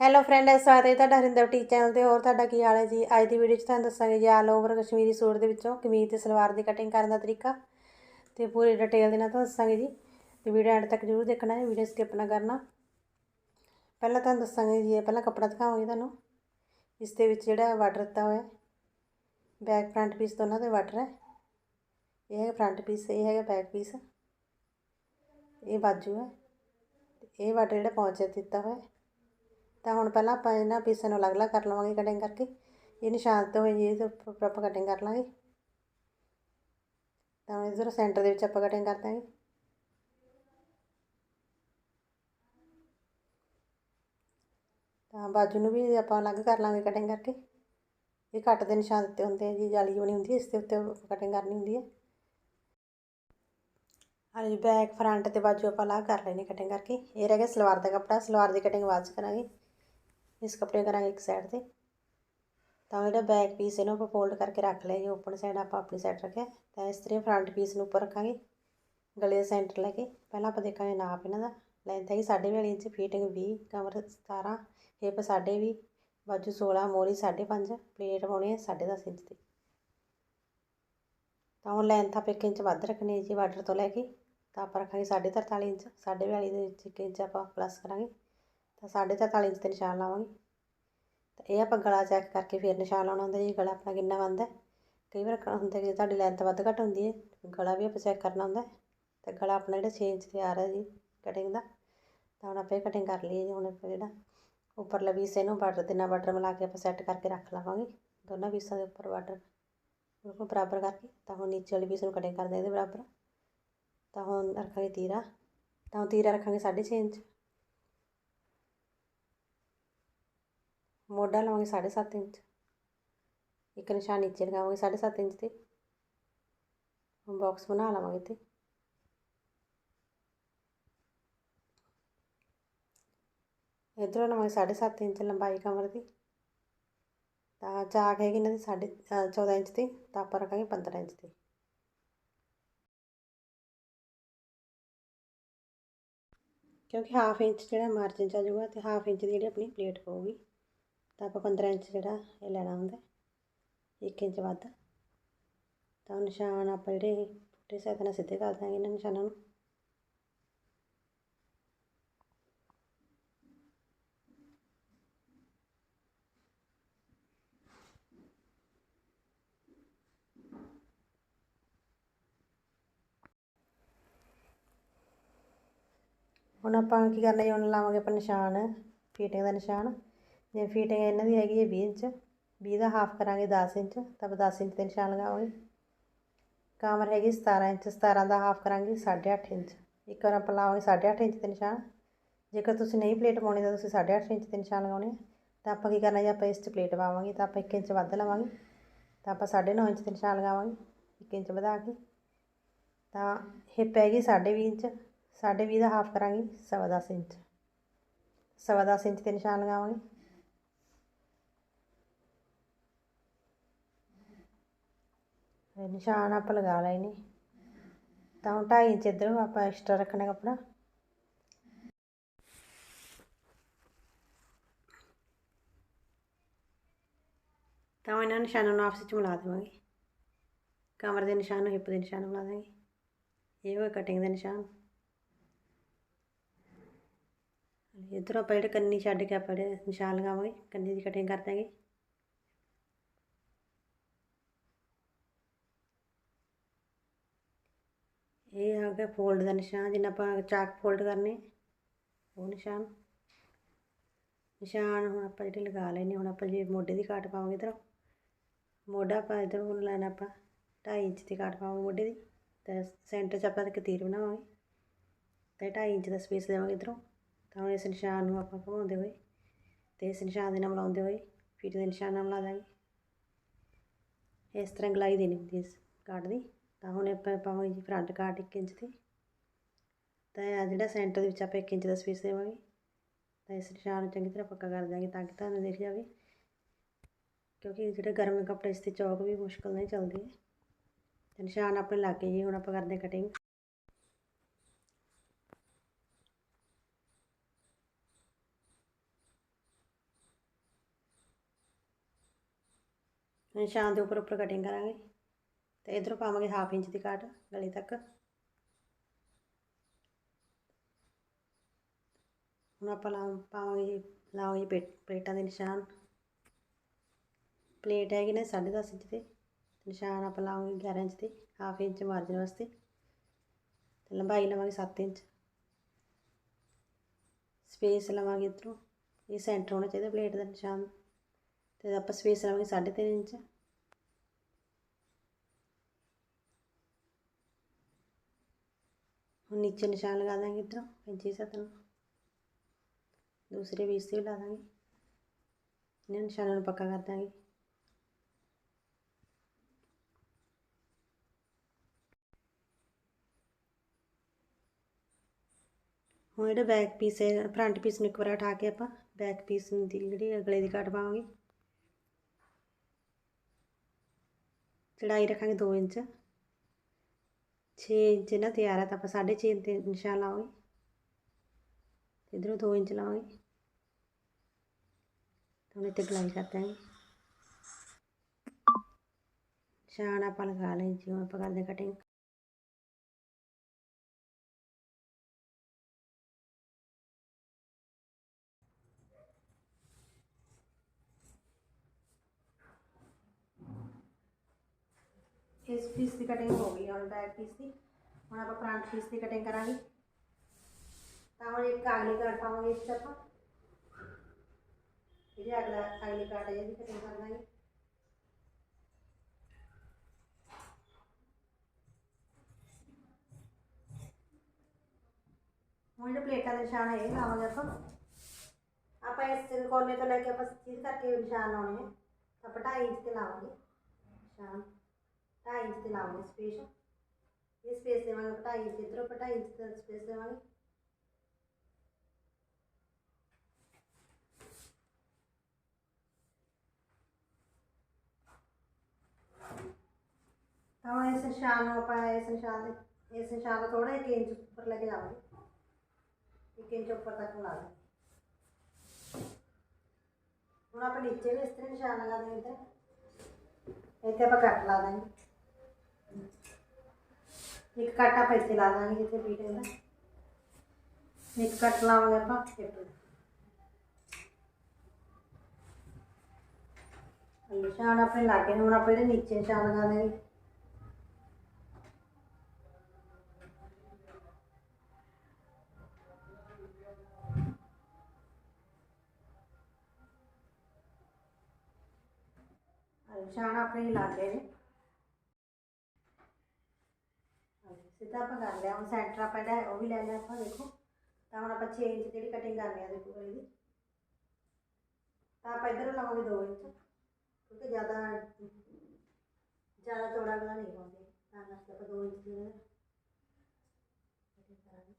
Hello friend ਸਵਾਗਤ ਹੈ ਤੁਹਾਡਾ ਹਰਿੰਦਰ ਟੀ ਚੈਨਲ ਤੇ ਹੋਰ ਤੁਹਾਡਾ ਕੀ ਹਾਲ ਹੈ ਜੀ? ਅੱਜ ਦੀ ਵੀਡੀਓ 'ਚ ਤੁਹਾਨੂੰ ਦੱਸਾਂਗੇ ਜੀ ਆਲ ਓਵਰ ਕਸ਼ਮੀਰੀ ਸੂਟ ਦੇ ਵਿੱਚੋਂ ਕਮੀਜ਼ ਤੇ ਸਲਵਾਰ ਦੀ ਕਟਿੰਗ ਕਰਨ ਦਾ ਤਰੀਕਾ ਤੇ ਪੂਰੀ ਡਿਟੇਲ ਦੇ ਨਾਲ ਤੁਹਾਨੂੰ ਦੱਸਾਂਗੇ ਜੀ। ਤੇ ਵੀਡੀਓ ਐਂਡ ਤੱਕ ਜ਼ਰੂਰ ਦੇਖਣਾ ਹੈ ਵੀਡੀਓ ਸਕਿਪ ਨਾ ਕਰਨਾ। ਪਹਿਲਾਂ ਤੁਹਾਨੂੰ ਦੱਸਾਂਗੇ ਜੀ, ਇਹ ਪਹਿਲਾਂ ਕੱਪੜਾ ਦਿਖਾਵਾਂਗੇ ਤੁਹਾਨੂੰ। ਇਸ ਦੇ ਵਿੱਚ ਜਿਹੜਾ ਵਾਟਰ ਦਿੱਤਾ ਹੋਇਆ ਬੈਕ ਫਰੰਟ ਪੀਸ ਦੋਨਾਂ ਦੇ ਵਾਟਰ ਹੈ। ਇਹ ਹੈਗਾ ਫਰੰਟ ਪੀਸ ਇਹ ਹੈਗਾ ਬੈਕ ਪੀਸ ਇਹ ਬਾਜੂ ਹੈ। ਤੇ ਇਹ ਵਾਟਰ ਜਿਹੜਾ ਪਹੁੰਚੇ ਦਿੱਤਾ ਹੋਇਆ ਤਾਂ ਹੁਣ ਪਹਿਲਾਂ ਆਪਾਂ ਇਹਨਾਂ ਪੀਸਾਂ ਨੂੰ ਅਲੱਗ-ਅਲੱਗ ਕਰ ਲਵਾਂਗੇ ਕਟਿੰਗ ਕਰਕੇ। ਇਹ ਨਿਸ਼ਾਨ ਤੇ ਹੋਏ ਜੀ ਇਹਦੇ ਉੱਪਰ ਆਪਾਂ ਕਟਿੰਗ ਕਰ ਲਾਂਗੇ। ਤਾਂ ਇਧਰ ਸੈਂਟਰ ਦੇ ਵਿੱਚ ਆਪਾਂ ਕਟਿੰਗ ਕਰ ਦਾਂਗੇ ਤਾਂ ਬਾਜੂ ਨੂੰ ਵੀ ਆਪਾਂ ਅਲੱਗ ਕਰ ਲਾਂਗੇ ਕਟਿੰਗ ਕਰਕੇ। ਇਹ ਕੱਟ ਦੇ ਨਿਸ਼ਾਨ ਦਿੱਤੇ ਹੁੰਦੇ ਆ ਜੀ, ਜਾਲੀ ਬਣੀ ਹੁੰਦੀ ਇਸ ਦੇ ਉੱਤੇ ਕਟਿੰਗ ਕਰਨੀ ਹੁੰਦੀ ਹੈ ਹਾਂ ਜੀ ਬੈਕ ਫਰੰਟ ਤੇ ਬਾਜੂ ਆਪਾਂ ਅਲੱਗ ਕਰ ਲੈਣੀ ਕਟਿੰਗ ਕਰਕੇ। ਇਹ ਰਹਿ ਗਿਆ ਸਲਵਾਰ ਦਾ ਕੱਪੜਾ, ਸਲਵਾਰ ਦੀ ਕਟਿੰਗ ਬਾਅਦ 'ਚ ਕਰਾਂਗੇ। ਇਸ ਕੱਪੜੇ ਕਰਾਂਗੇ ਇੱਕ ਸਾਈਡ ਤੇ। ਤਾਂ ਜਿਹੜਾ ਬੈਕ ਪੀਸ ਇਹਨੂੰ ਆਪਾਂ ਫੋਲਡ ਕਰਕੇ ਰੱਖ ਲਿਆ ਜੀ ਓਪਨ ਸਾਈਡ ਆਪਾਂ ਆਪਣੀ ਸਾਈਡ ਰੱਖਿਆ। ਤਾਂ ਇਸ ਤਰ੍ਹਾਂ ਫਰੰਟ ਪੀਸ ਨੂੰ ਉੱਪਰ ਰੱਖਾਂਗੇ, ਗਲੇ ਦਾ ਸੈਂਟਰ ਲੈ ਕੇ। ਪਹਿਲਾਂ ਆਪਾਂ ਦੇਖਾਂਗੇ ਨਾਪ ਇਹਨਾਂ ਦਾ। ਲੈਂਥ ਹੈਗੀ ਸਾਢੇ ਬਿਆਲੀ ਇੰਚ ਫੀਟਿੰਗ 20 ਕਮਰ 17 ਹਿਪ ਸਾਢੇ ਵੀਹ, ਬਾਜੂ 16 ਮੋਰੀ 5.5 ਪਲੇਟ ਪਾਉਣੀ ਹੈ 10.5 ਇੰਚ ਦੀ। ਤਾਂ ਹੁਣ ਲੈਂਥ ਆਪਾਂ 1 ਇੰਚ ਵੱਧ ਰੱਖਣੀ ਹੈ ਜੀ, ਬਾਰਡਰ ਤੋਂ ਲੈ ਕੇ। ਤਾਂ ਆਪਾਂ ਰੱਖਾਂਗੇ 43 ਇੰਚ 42 ਦੇ ਵਿੱਚ 1 ਇੰਚ ਆਪਾਂ ਪਲੱਸ ਕਰਾਂਗੇ। ਤਾਂ 43 ਇੰਚ ਤੇ ਨਿਸ਼ਾਨ ਲਾਵਾਂਗੇ। ਤਾਂ ਇਹ ਆਪਾਂ ਗਲਾ ਚੈੱਕ ਕਰਕੇ ਫਿਰ ਨਿਸ਼ਾਨ ਲਾਉਣਾ ਹੁੰਦਾ ਜੀ ਗਲਾ ਆਪਣਾ ਕਿੰਨਾ ਬਣਦਾ ਕਈ ਵਾਰ ਹੁੰਦਾ ਕਿ ਤੁਹਾਡੀ ਲੈਂਥ ਵੱਧ ਘੱਟ ਹੁੰਦੀ ਹੈ, ਗਲਾ ਵੀ ਆਪਾਂ ਚੈੱਕ ਕਰਨਾ ਹੁੰਦਾ ਤਾਂ ਗਲਾ ਆਪਣਾ ਜਿਹੜਾ 6 ਇੰਚ 'ਤੇ ਆ ਰਿਹਾ ਜੀ ਕਟਿੰਗ ਦਾ, ਤਾਂ ਹੁਣ ਆਪਾਂ ਇਹ ਕਟਿੰਗ ਕਰ ਲਈਏ ਜੀ, ਹੁਣ ਆਪਾਂ ਜਿਹੜਾ ਉੱਪਰਲਾ ਪੀਸ ਇਹਨੂੰ ਬਾਰਡਰ ਤਿੰਨਾਂ ਬਾਰਡਰ ਮਿਲਾ ਕੇ ਆਪਾਂ ਸੈੱਟ ਕਰਕੇ ਰੱਖ ਲਵਾਂਗੇ। ਦੋਨਾਂ ਪੀਸਾਂ ਦੇ ਉੱਪਰ ਬਾਰਡਰ ਬਿਲਕੁਲ ਬਰਾਬਰ ਕਰਕੇ, ਤਾਂ ਹੁਣ ਨੀਚੇ ਵਾਲੀ ਪੀਸ ਨੂੰ ਕਟਿੰਗ ਕਰਦੇ ਇਹਦੇ ਬਰਾਬਰ। ਤਾਂ ਹੁਣ ਰੱਖਾਂਗੇ ਤੀਰਾ। ਤਾਂ ਹੁਣ ਤੀਰਾ ਰੱਖਾਂਗੇ 6.5 ਇੰਚ। ਮੋਢਾ ਲਵਾਂਗੇ 7.5 ਇੰਚ। ਇੱਕ ਨਿਸ਼ਾਨ ਨੀਚੇ ਲਗਾਵਾਂਗੇ 7.5 ਇੰਚ ਤੇ। ਹੁਣ ਬਾਕਸ ਬਣਾ ਲਵਾਂਗੇ ਤੇ ਇਧਰੋਂ ਲਵਾਂਗੇ 7.5 ਇੰਚ ਲੰਬਾਈ ਕਮਰ ਦੀ। ਤਾਂ ਚਾਕ ਹੈਗੀ ਇਹਨਾਂ ਦੀ ਸਾਢੇ 14 ਇੰਚ 'ਤੇ, ਤਾਂ ਆਪਾਂ ਰੱਖਾਂਗੇ 15 ਇੰਚ 'ਤੇ। ਕਿਉਂਕਿ ਹਾਫ ਇੰਚ ਜਿਹੜਾ ਮਾਰਜਨ ਚ ਆ ਜਾਊਗਾ ਤੇ ਹਾਫ ਇੰਚ ਦੀ ਜਿਹੜੀ ਆਪਣੀ ਪਲੇਟ ਪਊਗੀ। ਤਾਂ ਆਪਾਂ 15 ਇੰਚ ਜਿਹੜਾ ਇਹ ਲੈਣਾ ਹੁੰਦਾ 1 ਇੰਚ ਵੱਧ। ਤਾਂ ਨਿਸ਼ਾਨ ਆਪਾਂ ਜਿਹੜੇ ਪੁੱਠੇ ਸੈਟ ਨਾਲ ਸਿੱਧੇ ਕਰ ਦਾਂਗੇ ਇਹਨਾਂ ਨਿਸ਼ਾਨਾਂ ਨੂੰ। ਹੁਣ ਆਪਾਂ ਕੀ ਕਰਨਾ ਜੀ? ਹੁਣ ਲਾਵਾਂਗੇ ਆਪਾਂ ਨਿਸ਼ਾਨ, ਫੀਟਿੰਗ ਦਾ ਨਿਸ਼ਾਨ। ਜੇ ਫੀਟਿੰਗ ਇਹਨਾਂ ਦੀ ਹੈਗੀ ਹੈ 20 ਇੰਚ 20 ਦਾ ਹਾਫ ਕਰਾਂਗੇ 10 ਇੰਚ, ਤਾਂ 10 ਇੰਚ ਤੇ ਨਿਸ਼ਾਨ ਲਗਾਵਾਂਗੇ। ਕਾਮਰ ਹੈਗੀ 17 ਇੰਚ 17 ਦਾ ਹਾਫ ਕਰਾਂਗੇ 8.5 ਇੰਚ। ਇੱਕ ਵਾਰ ਆਪਾਂ ਲਾਵਾਂਗੇ 8.5 ਇੰਚ ਤੇ ਨਿਸ਼ਾਨ। ਜੇਕਰ ਤੁਸੀਂ ਨਹੀਂ ਪਲੇਟ ਪਾਉਣੀ ਤਾਂ ਤੁਸੀਂ 8.5 ਇੰਚ ਤੇ ਨਿਸ਼ਾਨ ਲਗਾਉਣੇ ਤਾਂ ਆਪਾਂ ਕੀ ਕਰਨਾ, ਜੇ ਆਪਾਂ ਇਸ 'ਚ ਪਲੇਟ ਪਾਵਾਂਗੇ ਤਾਂ ਆਪਾਂ 1 ਇੰਚ ਵੱਧ ਲਵਾਂਗੇ। ਤਾਂ ਆਪਾਂ 9.5 ਇੰਚ ਤੇ ਨਿਸ਼ਾਨ ਲਗਾਵਾਂਗੇ 1 ਇੰਚ ਵਧਾ ਕੇ। ਤਾਂ ਹਿੱਪ ਹੈਗੀ 20.5 ਇੰਚ, ਸਾਢੇ ਵੀਹ ਦਾ ਹਾਫ ਕਰਾਂਗੇ ਸਵਾ ਦਸ ਇੰਚ। ਸਵਾ ਦਸ ਇੰਚ ਤੇ ਨਿਸ਼ਾਨ ਲਗਾਵਾਂਗੇ। ਨਿਸ਼ਾਨ ਆਪਾਂ ਲਗਾ ਲਏ ਨੇ ਤਾਂ ਹੁਣ 2.5 ਇੰਚ ਇੱਧਰੋਂ ਆਪਾਂ ਐਕਸਟਰਾ ਰੱਖਣਾ ਕੱਪੜਾ ਤਾਂ ਇਹਨਾਂ ਨਿਸ਼ਾਨਾਂ ਨੂੰ ਆਪਸ ਵਿੱਚ ਮਿਲਾ ਦੇਵਾਂਗੇ ਕਮਰ ਦੇ ਨਿਸ਼ਾਨ ਨੂੰ ਹਿੱਪ ਦੇ ਨਿਸ਼ਾਨ ਮਿਲਾ ਦਾਂਗੇ ਇਹ ਹੋਏ ਕਟਿੰਗ ਦੇ ਨਿਸ਼ਾਨ ਇੱਧਰ ਆਪਾਂ ਜਿਹੜੇ ਕੰਨੀ ਛੱਡ ਕੇ ਆਪਾਂ ਜਿਹੜੇ ਨਿਸ਼ਾਨ ਲਗਾਵਾਂਗੇ ਕੰਨੀ ਦੀ ਕਟਿੰਗ ਕਰ ਦਾਂਗੇ ਇਹ ਆ ਗਿਆ ਫੋਲਡ ਦਾ ਨਿਸ਼ਾਨ, ਜਿੰਨਾ ਆਪਾਂ ਚਾਕ ਫੋਲਡ ਕਰਨੇ ਉਹ ਨਿਸ਼ਾਨ। ਨਿਸ਼ਾਨ ਹੁਣ ਆਪਾਂ ਜਿਹੜੇ ਲਗਾ ਲੈਣੇ ਹੁਣ ਆਪਾਂ ਜੇ ਮੋਢੇ ਦੀ ਕਾਟ ਪਾਵਾਂਗੇ ਇਧਰ। ਮੋਢਾ ਆਪਾਂ ਇਧਰ ਹੁਣ ਲੈਣਾ ਆਪਾਂ 2.5 ਇੰਚ ਦੀ ਕਾਟ ਪਾਵਾਂਗੇ ਮੋਢੇ ਦੀ। ਤੇ ਸੈਂਟਰ 'ਚ ਆਪਾਂ ਇੱਕ ਤੀਰ ਬਣਾਵਾਂਗੇ। ਤੇ 2.5 ਇੰਚ ਦਾ ਸਪੇਸ ਦੇਵਾਂਗੇ ਇਧਰੋਂ। ਤਾਂ ਹੁਣ ਇਸ ਨਿਸ਼ਾਨ ਨੂੰ ਆਪਾਂ ਘੁਮਾਉਂਦੇ ਹੋਏ, ਤੇ ਇਸ ਨਿਸ਼ਾਨ ਦੇ ਨਾਲ ਮਿਲਾਉਂਦੇ ਹੋਏ ਫੀਟ ਦੇ ਨਿਸ਼ਾਨ ਨਾਲ ਮਿਲਾ ਦਾਂਗੇ। ਇਸ ਤਰ੍ਹਾਂ ਗਲਾਈ ਦੇਣੀ ਹੁੰਦੀ ਇਸ ਕਾਟ ਦੀ। ਤਾਂ ਹੁਣ ਆਪਾਂ ਪਾਵਾਂਗੇ ਜੀ ਫਰੰਟ ਕਾਟ 1 ਇੰਚ ਦੀ। ਤਾਂ ਆ ਜਿਹੜਾ ਸੈਂਟਰ ਦੇ ਵਿੱਚ ਆਪਾਂ 1 ਇੰਚ ਦਾ ਸਪੇਸ ਦੇਵਾਂਗੇ। ਤਾਂ ਇਸ ਨਿਸ਼ਾਨ ਨੂੰ ਚੰਗੀ ਤਰ੍ਹਾਂ ਪੱਕਾ ਕਰ ਦਾਂਗੇ ਤਾਂ ਕਿ ਤੁਹਾਨੂੰ ਦਿਖ ਜਾਵੇ। ਕਿਉਂਕਿ ਜਿਹੜੇ ਗਰਮ ਕੱਪੜੇ ਇਸ ਤੇ ਚੌਕ ਵੀ ਮੁਸ਼ਕਲ ਨਹੀਂ ਚੱਲਦੀ ਹੈ। ਤੇ ਨਿਸ਼ਾਨ ਆਪਣੇ ਲੱਗ ਗਏ ਜੀ ਹੁਣ ਆਪਾਂ ਕਰਦੇ ਕਟਿੰਗ ਨਿਸ਼ਾਨ ਦੇ ਉੱਪਰ ਉੱਪਰ ਕਟਿੰਗ ਕਰਾਂਗੇ। ਤੇ ਇਧਰੋਂ ਪਾਵਾਂਗੇ ਹਾਫ ਇੰਚ ਦੀ ਕਾਟ ਗਲੇ ਤੱਕ। ਹੁਣ ਆਪਾਂ ਲਾ, ਪਾਵਾਂਗੇ ਜੀ ਲਾਵਾਂਗੇ ਪੇ ਪਲੇਟਾਂ ਦੇ ਨਿਸ਼ਾਨ। ਪਲੇਟ ਹੈਗੀ ਨੇ 10.5 ਇੰਚ ਤੇ ਨਿਸ਼ਾਨ ਆਪਾਂ ਲਾਵਾਂਗੇ 11 ਇੰਚ ਤੇ ਹਾਫ ਇੰਚ ਮਾਰਜਨ ਵਾਸਤੇ। ਤੇ ਲੰਬਾਈ ਲਵਾਂਗੇ 7 ਇੰਚ। ਸਪੇਸ ਲਵਾਂਗੇ ਇੱਧਰੋਂ, ਇਹ ਸੈਂਟਰ ਹੋਣਾ ਚਾਹੀਦਾ ਪਲੇਟ ਦਾ ਨਿਸ਼ਾਨ। ਤੇ ਆਪਾਂ ਸਪੇਸ ਲਵਾਂਗੇ 3.5 ਇੰਚ। ਹੁਣ ਨੀਚੇ ਨਿਸ਼ਾਨ ਲਗਾ ਦਾਂਗੇ ਇੱਧਰੋਂ ਪੰਜੀ ਸੱਤ ਨੂੰ। ਦੂਸਰੇ ਪੀਸ ਤੇ ਵੀ ਲਾ ਦਾਂਗੇ। ਇਹਨਾਂ ਨਿਸ਼ਾਨਾਂ ਨੂੰ ਪੱਕਾ ਕਰ ਦਾਂਗੇ। ਹੁਣ ਜਿਹੜਾ ਬੈਕ ਪੀਸ ਹੈ ਫਰੰਟ ਪੀਸ ਨੂੰ ਇੱਕ ਵਾਰ ਉਠਾ ਕੇ ਆਪਾਂ ਬੈਕ ਪੀਸ ਦੀ ਜਿਹੜੀ ਅਗਲੇ ਦੀ ਕੱਟ ਪਾਵਾਂਗੇ। ਚੜਾਈ ਰੱਖਾਂਗੇ 2 ਇੰਚ। 6 ਇੰਚ ਨਾ ਤਿਆਰ ਹੈ ਤਾਂ ਆਪਾਂ 6.5 ਤੇ ਨਿਸ਼ਾਨ ਲਾਵਾਂਗੇ। ਇਧਰੋਂ 2 ਇੰਚ ਲਾਵਾਂਗੇ। ਹੁਣ ਇੱਥੇ ਗਲਾਈ ਕਰ ਦਾਂਗੇ ਨਿਸ਼ਾਨ ਆਪਾਂ ਲਗਾ ਲਈ ਜਿਵੇਂ ਆਪਾਂ ਕਰਦੇ ਕਟਿੰਗ ਇਸ ਪੀਸ ਦੀ ਕਟਿੰਗ ਹੋ ਗਈ ਹੁਣ ਬੈਕ ਪੀਸ ਦੀ। ਹੁਣ ਆਪਾਂ ਫਰੰਟ ਪੀਸ ਦੀ ਕਟਿੰਗ ਕਰਾਂਗੇ। ਤਾਂ ਹੁਣ ਇੱਕ ਅਗਲੀ ਕਾਟ ਪਾਵਾਂਗੇ ਇਸ 'ਚ ਆਪਾਂ। ਇਹਦੇ ਅਗਲਾ, ਅਗਲੀ ਕਾਟ ਹੈ ਇਹਦੀ ਕਟਿੰਗ ਕਰ ਦਾਂਗੇ। ਹੁਣ ਜਿਹੜੇ ਪਲੇਟਾਂ ਦੇ ਨਿਸ਼ਾਨ ਹੈ ਇਹ ਲਾਵਾਂਗੇ ਆਪਾਂ। ਆਪਾਂ ਇਸ ਕੋਨੇ ਤੋਂ ਲੈ ਕੇ ਆਪਾਂ ਚੀਜ਼ ਕਰਕੇ ਨਿਸ਼ਾਨ ਲਾਉਣੇ ਆ। ਤਾਂ ਆਪਾਂ ਢਾਈ ਇੰਚ ਤੇ ਲਾਵਾਂਗੇ। ਨਿਸ਼ਾਨ। ਢਾਈ ਇੰਚ ਤੇ ਲਾਵਾਂਗੇ ਸਪੇਸ ਇਹ ਸਪੇਸ ਦੇਵਾਂਗੇ ਢਾਈ ਇੰਚ ਇੱਧਰੋਂ ਢਾਈ ਇੰਚ ਦਾ ਸਪੇਸ ਦੇਵਾਂਗੇ। ਤਾਂ ਇਸ ਨਿਸ਼ਾਨ ਨੂੰ ਆਪਾਂ ਇਸ ਨਿਸ਼ਾਨ ਦੇ ਇਸ ਨਿਸ਼ਾਨ ਦਾ ਥੋੜਾ ਇੱਕ ਇੰਚ ਉੱਪਰ ਲੈ ਕੇ ਜਾਵਾਂਗੇ ਇੱਕ ਇੰਚ ਉੱਪਰ ਤੱਕ ਲਾ ਦਾਂਗੇ ਹੁਣ ਆਪਾਂ ਨੀਚੇ ਵੀ ਇਸ ਤਰ੍ਹਾਂ ਨਿਸ਼ਾਨ ਲਗਾ ਦੇਂਗੇ ਇੱਧਰ। ਇੱਥੇ ਆਪਾਂ ਕੱਟ ਲਾ ਦਾਂਗੇ। ਇੱਕ ਕੱਟ ਆਪਾਂ ਇੱਥੇ ਲਾ ਦਾਂਗੇ ਜਿੱਥੇ ਬੀਟ ਹੁੰਦਾ ਇੱਕ ਕੱਟ ਲਾਵਾਂਗੇ ਆਪਾਂ ਇੱਥੇ ਨਿਸ਼ਾਨ ਆਪਣੇ ਲਾਗੇ ਹੁਣ ਆਪਾਂ ਇਹਦੇ ਨੀਚੇ ਨਿਸ਼ਾਨ ਲਗਾ ਦੇਂਗੇ ਨਿਸ਼ਾਨ ਆਪਣੇ ਲਾਗੇ ਨੇ। ਸਿੱਧਾ ਆਪਾਂ ਕਰ ਲਿਆ, ਹੁਣ ਸੈਂਟਰ ਆਪਾਂ ਜਿਹੜਾ ਉਹ ਵੀ ਲੈ ਲਿਆ ਆਪਾਂ, ਦੇਖੋ। ਤਾਂ ਹੁਣ ਆਪਾਂ 6 ਇੰਚ ਜਿਹੜੀ ਕਟਿੰਗ ਕਰਨੀ ਆ ਦੇਖੋ ਇਹਦੀ। ਤਾਂ ਆਪਾਂ ਇੱਧਰ ਲਾਵਾਂਗੇ 2 ਇੰਚ, ਕਿਉਂਕਿ ਜ਼ਿਆਦਾ ਜ਼ਿਆਦਾ ਚੌੜਾ ਗਲਾ ਨਹੀਂ ਪਾਉਂਦੇ ਤਾਂ ਕਰਕੇ ਆਪਾਂ 2 ਇੰਚ ਦੀ ਕਰਾਂਗੇ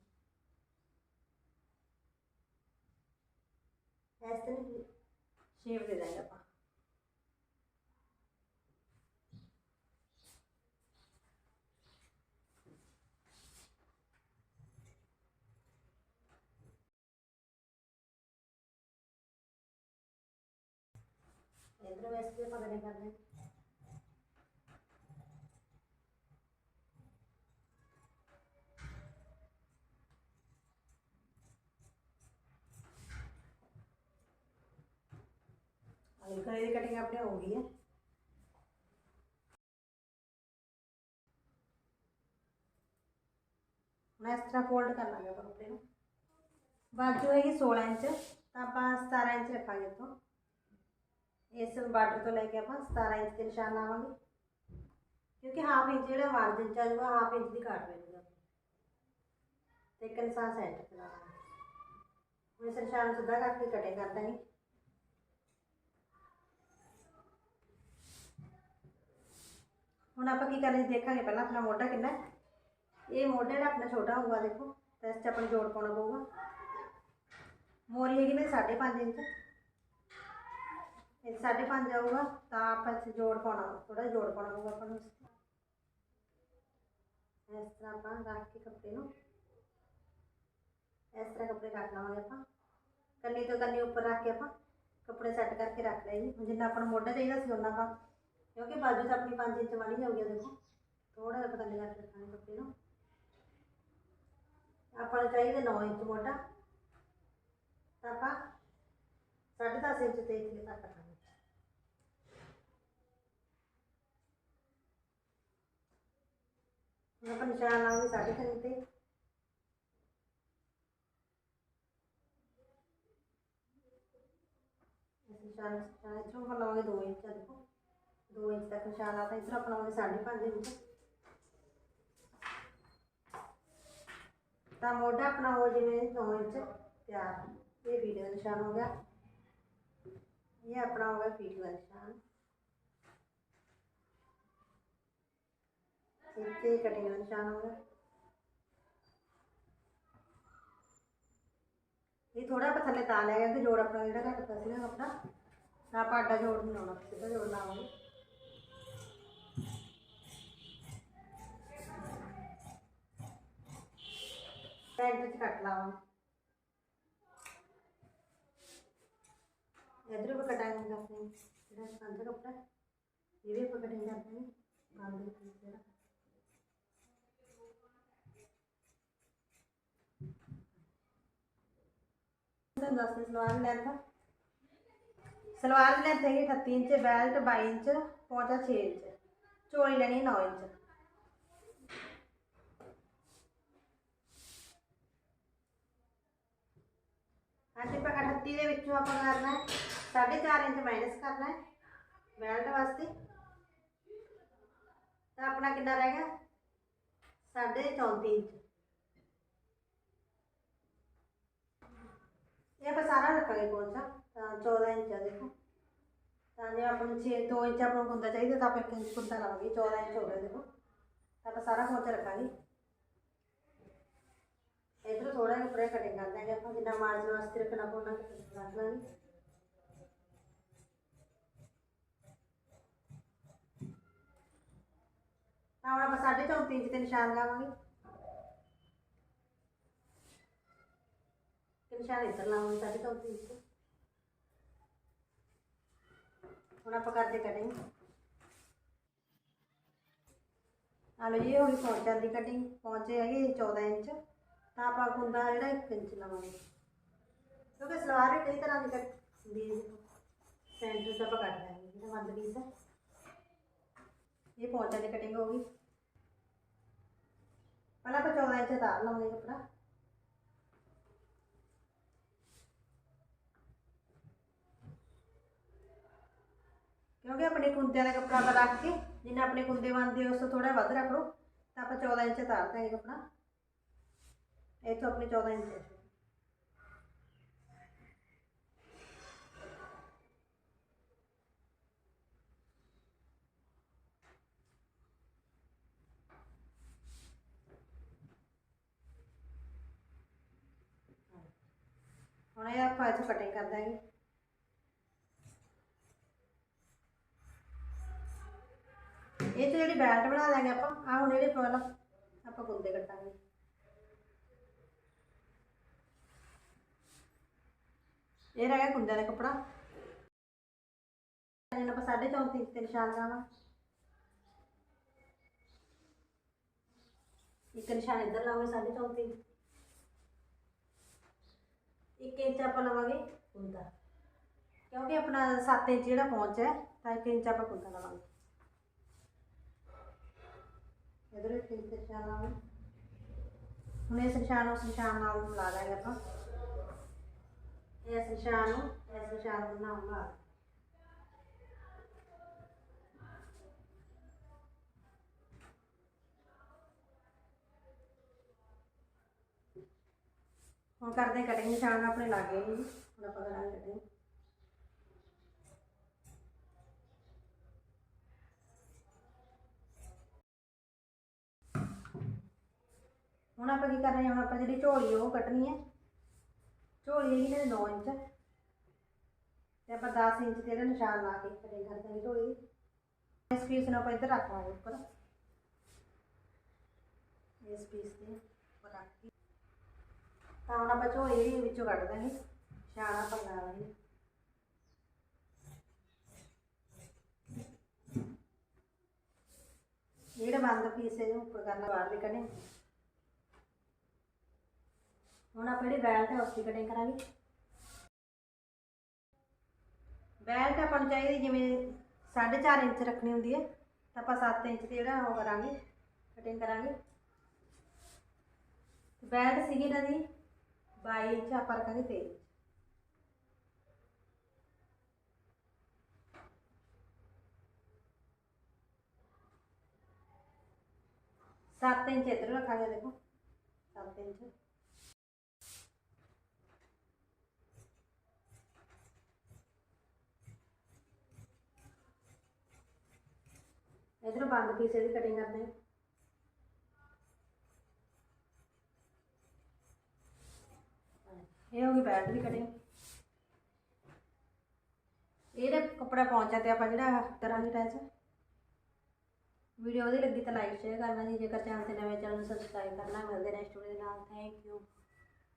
ਇਸ ਤਰ੍ਹਾਂ ਸ਼ੇਪ ਦੇ ਦਾਂਗੇ ਆਪਾਂ। ਇਧਰ ਵੈਸੇ ਆਪਾਂ ਕਟਿੰਗ ਕਰਦੇ ਹਾਂ। ਅਗਲੀ ਦੀ ਕਟਿੰਗ ਆਪਣੇ ਹੋ ਗਈ ਹੈ। ਹੁਣ ਇਸ ਤਰ੍ਹਾਂ ਫੋਲਡ ਕਰ ਲਾਂਗੇ ਆਪਾਂ ਕੱਪੜੇ ਨੂੰ। ਬਾਜੂ ਹੈਗੀ 16 ਇੰਚ, ਤਾਂ ਆਪਾਂ 17 ਇੰਚ ਰੱਖਾਂਗੇ ਇੱਥੋਂ। ਇਸ ਬਾਰਡਰ ਤੋਂ ਲੈ ਕੇ ਆਪਾਂ 17 ਇੰਚ ਤੇ ਨਿਸ਼ਾਨ ਲਾਵਾਂਗੇ। ਕਿਉਂਕਿ ਹਾਫ ਇੰਚ ਜਿਹੜਾ ਮਾਰਜਨ ਚ ਆ ਜਾਊਗਾ ਹਾਫ ਇੰਚ ਦੀ ਕਾਟ ਪੈਂਦੀ ਤੇ ਇੱਕ ਨਿਸ਼ਾਨ ਸੈਂਟਰ ਤੇ ਲਾਵਾਂਗੇ। ਹੁਣ ਇਸ ਨਿਸ਼ਾਨ ਨੂੰ ਸਿੱਧਾ ਕਰਕੇ ਕਟਿੰਗ ਕਰ ਦਾਂਗੇ ਹੁਣ ਆਪਾਂ ਕੀ ਕਰਨਾ ਦੇਖਾਂਗੇ ਪਹਿਲਾਂ ਆਪਣਾ ਮੋਢਾ ਕਿੰਨਾ ਇਹ ਮੋਢਾ ਜਿਹੜਾ ਆਪਣਾ ਛੋਟਾ ਹੋਊਗਾ, ਦੇਖੋ, ਤਾਂ ਇਸ 'ਚ ਆਪਾਂ ਨੂੰ ਜੋੜ ਪਾਉਣਾ ਪਊਗਾ। ਮੋਰੀ ਹੈਗੀ ਨੇ 5.5 ਇੰਚ। ਇਹ 5.5 ਆਊਗਾ, ਤਾਂ ਆਪਾਂ ਇੱਥੇ ਜੋੜ ਪਾਉਣਾ ਥੋੜਾ ਜੋੜ ਪਾਉਣਾ ਪਊਗਾ ਆਪਾਂ ਨੂੰ ਇਸ ਤਰ੍ਹਾਂ। ਆਪਾਂ ਰੱਖ ਕੇ ਕੱਪੜੇ ਨੂੰ, ਇਸ ਤਰ੍ਹਾਂ ਕੱਪੜੇ ਰੱਖ ਲਵਾਂਗੇ ਆਪਾਂ। ਕੰਨੀ ਤੋਂ ਕੰਨੀ ਉੱਪਰ ਰੱਖ ਕੇ ਆਪਾਂ ਕੱਪੜੇ ਸੈੱਟ ਕਰਕੇ ਰੱਖ ਲਏ ਜੀ। ਹੁਣ ਜਿੰਨਾ ਆਪਾਂ ਨੂੰ ਮੋਢਾ ਚਾਹੀਦਾ ਸੀ ਉਹਨਾਂ ਆਪਾਂ ਕਿਉਂਕਿ ਬਾਜੂ ਤਾਂ ਆਪਣੀ 5 ਇੰਚ ਵਾਲੀ ਹੋਊਗੀ ਦੇਖੋ। ਥੋੜਾ ਜਿਹਾ ਪਤਲੇ ਕਰਕੇ ਰੱਖਾਂਗੇ ਕੱਪੜੇ ਨੂੰ। ਆਪਾਂ ਨੂੰ ਚਾਹੀਦਾ 9 ਇੰਚ ਮੋਢਾ ਤਾਂ ਆਪਾਂ 10.5 ਇੰਚ ਤੇ ਇੱਥੇ ਤੱਕ ਰੱਖਾਂਗੇ। ਹੁਣ ਆਪਾਂ ਨਿਸ਼ਾਨ ਲਾਉਂਗੇ ਸਾਢੇ ਤਿੰਨ ਤੇ। ਨਿਸ਼ਾਨ ਇੱਥੋਂ ਆਪਾਂ ਲਾਵਾਂਗੇ 2 ਇੰਚ ਆ ਦੇਖੋ। 2 ਇੰਚ ਤੱਕ ਨਿਸ਼ਾਨ ਆਤਾ ਇੱਧਰ ਆਪਾਂ ਲਾਵਾਂਗੇ ਸਾਢੇ ਪੰਜ ਇੰਚ ਤਾਂ ਮੋਢਾ ਆਪਣਾ ਹੋ ਜਿਵੇਂ 9 ਇੰਚ ਤਿਆਰ। ਇਹ ਵੀਡੀਓ ਦਾ ਨਿਸ਼ਾਨ ਹੋ ਗਿਆ। ਇਹ ਆਪਣਾ ਹੋ ਗਿਆ ਫੀਟ ਦਾ ਨਿਸ਼ਾਨ। ਇੱਥੇ ਕਟਿੰਗ ਦਾ ਨਿਸ਼ਾਨ ਹੋ ਗਿਆ ਇਹ ਥੋੜਾ ਆਪਾਂ ਥੱਲੇ ਤਾਂ ਲੈ ਗਿਆ ਕਿ ਜੋੜ ਆਪਣਾ ਜਿਹੜਾ ਘਟਦਾ ਸੀ ਆਪਣਾ ਤਾਂ ਆਪਾਂ ਅੱਡਾ ਜੋੜ ਨਹੀਂ ਲਾਉਣਾ ਸਿੱਧਾ ਜੋੜ ਲਾਵਾਂਗੇ। ਸੈਂਟਰ 'ਚ ਕੱਟ ਲਾਵਾਂਗੇ। ਇਧਰ ਵੀ ਕਟਾਂਗੇ ਕਰਦੇ ਹਾਂ ਜਿਹੜਾ ਕੰਧ ਕੱਪੜਾ ਹੈ, ਇਹ ਵੀ ਆਪਾਂ ਕਟਿੰਗ ਕਰਦੇ ਹਾਂ ਕੰਧ ਦੇ ਪੀਸ ਜਿਹੜਾ ਤੁਹਾਨੂੰ ਦੱਸਦੇ ਸਲਵਾਰ ਦੀ ਲੈਂਥ ਸਲਵਾਰ ਦੀ ਲੈਂਥ ਹੈਗੀ 38 ਇੰਚ, ਬੈਲਟ 22 ਇੰਚ, ਪੌਂਚਾ 6 ਇੰਚ। ਚੋਲੀ ਲੈਣੀ 9 ਇੰਚ। ਹਾਂਜੀ ਪਰ 38 ਦੇ ਵਿੱਚੋਂ ਆਪਾਂ ਕਰਨਾ ਹੈ 4.5 ਇੰਚ ਮਾਈਨਸ ਕਰਨਾ ਹੈ, ਬੈਲਟ ਵਾਸਤੇ। ਤਾਂ ਆਪਣਾ ਕਿੰਨਾ ਰਹਿ ਗਿਆ? 34 ਇੰਚ। ਇਹ ਆਪਾਂ ਸਾਰਾ ਰੱਖਾਂਗੇ ਪੌਂਚਾ ਤਾਂ 14 ਇੰਚ ਆ ਦੇਖੋ। ਤਾਂ ਜੇ ਆਪਾਂ ਨੂੰ 6 2 ਇੰਚ ਆਪਾਂ ਨੂੰ ਕੁੰਦਾ ਚਾਹੀਦਾ ਤਾਂ ਆਪਾਂ 1 ਇੰਚ ਕੁੰਦਾ ਲਾਵਾਂਗੇ 14 ਇੰਚ ਹੋ ਗਿਆ ਦੇਖੋ। ਤਾਂ ਆਪਾਂ ਸਾਰਾ ਪੌਂਚਾ ਰੱਖਾਂਗੇ। ਇਧਰ ਥੋੜਾ ਜਿਹਾ ਉੱਪਰ ਕਟਿੰਗ ਕਰ ਦਾਂਗੇ ਆਪਾਂ, ਜਿੰਨਾ ਮਾਰਜਨ ਵਾਸਤੇ ਰੱਖਣਾ ਪਉਣਾ ਰੱਖ ਲਾਂਗੇ। ਤਾਂ ਹੁਣ ਆਪਾਂ ਸਾਢੇ ਚੌਂਤੀ ਇੰਚ ਤੇ ਨਿਸ਼ਾਨ ਲਾਵਾਂਗੇ। ਤੇ ਨਿਸ਼ਾਨ ਇੱਧਰ ਲਾਵਾਂਗੇ ਸਾਢੇ ਹੁਣ ਆਪਾਂ ਕਰਦੇ ਕਟਿੰਗ ਆ ਲਓ ਜੀ, ਇਹ ਹੋ ਗਈ ਪੌਂਚਾਂ ਦੀ ਕਟਿੰਗ ਪਹੁੰਚੇ ਹੈਗੇ 14 ਇੰਚ। ਤਾਂ ਆਪਾਂ ਕੁੰਦਾ ਜਿਹੜਾ 1 ਇੰਚ ਲਵਾਂਗੇ। ਕਿਉਂਕਿ ਸਲਵਾਰ ਵੀ ਕਈ ਤਰ੍ਹਾਂ ਦੀ ਕੱਟ ਹੁੰਦੀ ਸੈਂਟਰ ਤੋਂ ਆਪਾਂ ਕੱਟ ਲਾਂਗੇ ਜਿਹੜਾ ਬੰਦ ਪੀਸ ਹੈ। ਇਹ ਪੌਂਚਾਂ ਦੀ ਕਟਿੰਗ ਹੋ ਗਈ। ਪਹਿਲਾਂ ਆਪਾਂ 14 ਇੰਚ ਤਾਰ ਲਵਾਂਗੇ ਕੱਪੜਾ। ਕਿਉਂਕਿ ਆਪਣੇ ਕੁੰਦਿਆਂ ਦਾ ਕੱਪੜਾ ਆਪਾਂ ਰੱਖ ਕੇ, ਜਿੰਨਾ ਆਪਣੇ ਕੁੰਦੇ ਬਣਦੇ ਉਸ ਤੋਂ ਥੋੜਾ ਵੱਧ ਰੱਖ ਲਓ। ਤਾਂ ਆਪਾਂ 14 ਇੰਚ ਤਾਰ ਦਾਂਗੇ ਕੱਪੜਾ। ਇੱਥੋਂ ਆਪਣੇ 14 ਇੰਚ ਹੁਣ ਇਹ ਆਪਾਂ ਇੱਥੋਂ ਕਟਿੰਗ ਕਰ ਦਾਂਗੇ ਇਹ ਤੇ ਜਿਹੜੀ ਬੈਲਟ ਬਣਾ ਦਾਂਗੇ ਆਪਾਂ ਆ ਹੁਣ ਜਿਹੜੇ ਪਹਿਲਾਂ ਆਪਾਂ ਕੁੰਦੇ ਕੱਟਾਂਗੇ ਇਹ ਰਹਿ ਗਿਆ ਕੁੰਦਿਆਂ ਦਾ ਕੱਪੜਾ। ਇਹਨਾਂ ਆਪਾਂ ਸਾਢੇ ਚੌਂਤੀ ਇੰਚ ਤੇ ਨਿਸ਼ਾਨ ਲਾਵਾਂ। ਇੱਕ ਨਿਸ਼ਾਨ ਇੱਧਰ ਲਾਵਾਂਗੇ ਸਾਢੇ ਚੌਂਤੀ ਇੰਚ। ਇੱਕ ਇੰਚ ਆਪਾਂ ਲਵਾਂਗੇ ਕੁੰਦਾ ਕਿਉਂਕਿ ਆਪਣਾ 7 ਇੰਚ ਜਿਹੜਾ ਪਹੁੰਚ ਹੈ, ਤਾਂ ਇੱਕ ਇੰਚ ਆਪਾਂ ਕੁੰਦਾ ਲਵਾਂਗੇ। ਇਧਰ ਇੱਕ ਇੰਚ ਨਿਸ਼ਾਨ ਲਾਵਾਂਗੇ ਹੁਣ ਇਸ ਨਿਸ਼ਾਨ ਨੂੰ ਨਿਸ਼ਾਨ ਨਾਲ ਮਿਲਾ ਲਾਂਗੇ ਆਪਾਂ। ਇਸ ਨਿਸ਼ਾਨ ਨੂੰ, ਇਸ ਨਿਸ਼ਾਨ ਨੂੰ ਨਾਲ ਮਿਲਾ ਹੁਣ ਕਰਦੇ ਕਟਿੰਗ ਨਿਸ਼ਾਨ ਆਪਣੇ ਲਾਗੇ ਗਏ ਹੁਣ ਆਪਾਂ ਕਰਾਂਗੇ ਕਟਿੰਗ ਹੁਣ ਆਪਾਂ ਕੀ ਕਰਨਾ ਹੈ? ਹੁਣ ਆਪਾਂ ਜਿਹੜੀ ਝੋਲੀ ਹੈ ਉਹ ਕੱਟਣੀ ਹੈ। ਝੋਲੀ ਹੈਗੀ ਨੇ 9 ਇੰਚ। ਤੇ ਆਪਾਂ 10 ਇੰਚ ਤੇ ਇਹਦਾ ਨਿਸ਼ਾਨ ਲਾ ਕੇ ਕਟਿੰਗ ਕਰ ਦਾਂਗੇ ਝੋਲੀ ਇਸ ਪੀਸ ਨੂੰ ਆਪਾਂ ਇੱਧਰ ਰੱਖ ਲਾਂਗੇ ਉੱਪਰ। ਇਸ ਪੀਸ ਤੇ ਉੱਪਰ ਰੱਖ ਕੇ। ਤਾਂ ਹੁਣ ਆਪਾਂ ਝੋਲੀ ਜਿਹੜੀ ਵਿੱਚੋਂ ਕੱਢ ਦਾਂਗੇ ਨਿਸ਼ਾਨ ਆਪਾਂ ਲਾ ਲਾਂਗੇ। ਹਿੱਸੇ ਨੂੰ ਉੱਪਰ ਕਰਨਾ, ਬਾਹਰਲੀ ਕਟਿੰਗ। ਹੁਣ ਆਪਾਂ ਜਿਹੜੀ ਬੈਲਟ ਹੈ ਉਸਦੀ ਕਟਿੰਗ ਕਰਾਂਗੇ। ਬੈਲਟ ਆਪਾਂ ਨੂੰ ਚਾਹੀਦੀ ਜਿਵੇਂ 4.5 ਇੰਚ ਰੱਖਣੀ ਹੁੰਦੀ ਹੈ, ਤਾਂ ਆਪਾਂ 7 ਇੰਚ ਤੇ ਜਿਹੜਾ ਉਹ ਕਰਾਂਗੇ, ਕਟਿੰਗ ਕਰਾਂਗੇ। ਬੈਲਟ ਸੀਗੀ ਇਹਨਾਂ ਦੀ 22 ਇੰਚ, ਆਪਾਂ ਰੱਖਾਂਗੇ 23 ਇੰਚ। ਸੱਤ ਇੰਚ ਇੱਧਰ ਰੱਖਾਂਗੇ ਦੇਖੋ, ਸੱਤ ਇੰਚ। ਇਧਰ ਬੰਦ ਪੀਸ ਦੀ ਕਟਿੰਗ ਕਰਦੇ ਹਾਂ ਇਹ ਹੋ ਗਈ ਬੈਲਟ ਦੀ ਕਟਿੰਗ ਇਹਦਾ ਕੱਪੜਾ ਪਹੁੰਚਾ ਤੇ ਆਪਾਂ ਜਿਹੜਾ ਕਰਾਂਗੇ ਟੈਚ ਵੀਡੀਓ ਵਧੀਆ ਲੱਗੀ ਤਾਂ ਲਾਈਕ ਸ਼ੇਅਰ ਕਰਨਾ ਜੀ ਜੇਕਰ ਚੈਨਲ ਤੇ ਨਵੇਂ ਚੈਨਲ ਨੂੰ ਸਬਸਕ੍ਰਾਈਬ ਕਰਨਾ ਮਿਲਦੇ ਨੈਕਸਟ ਵੀਡੀਓ ਦੇ ਨਾਲ ਥੈਂਕ ਯੂ